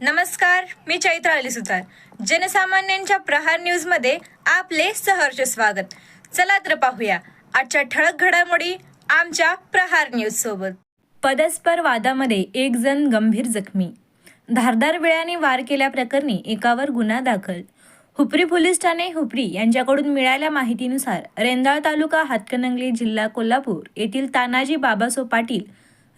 नमस्कार मी चैत्र अली सुतार. जनसामान्यांच्या प्रहार न्यूजमध्ये आपले सहर्ष स्वागत. चला तर पाहूया आजच्या ठळक घडामोडी आमच्या प्रहार न्यूज सोबत. पदस्पर वादामध्ये एक जण गंभीर जखमी. धारदार वेळाने वार केल्याप्रकरणी एकावर गुन्हा दाखल. हुपरी पोलीस ठाणे हुपरी यांच्याकडून मिळालेल्या माहितीनुसार रेंदाळ तालुका हातकणंगले जिल्हा कोल्हापूर येथील तानाजी बाबासो पाटील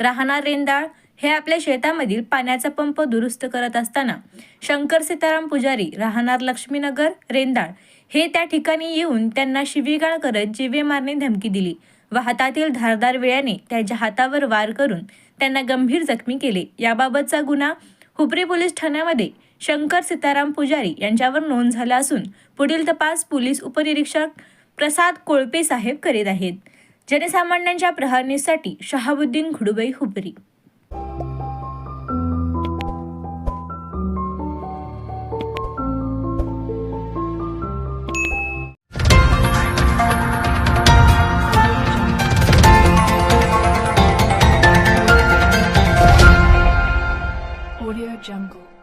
राहणार रेंदाळ हे आपल्या शेतामधील पाण्याचा पंप दुरुस्त करत असताना शंकर सीताराम पुजारी राहणार लक्ष्मीनगर रेंदाळ हे त्या ठिकाणी येऊन त्यांना शिवीगाळ करत जिवे मारणे धमकी दिली व हातातील धारदार वेळाने त्यांच्या हातावर वार करून त्यांना गंभीर जखमी केले. याबाबतचा गुन्हा हुपरी पोलीस ठाण्यामध्ये शंकर सीताराम पुजारी यांच्यावर नोंद झाला असून पुढील तपास पोलीस उपनिरीक्षक प्रसाद कोळपे साहेब करीत आहेत. जनसामान्यांच्या प्रहार शहाबुद्दीन खुडुबाई हुपरी Audio Jungle.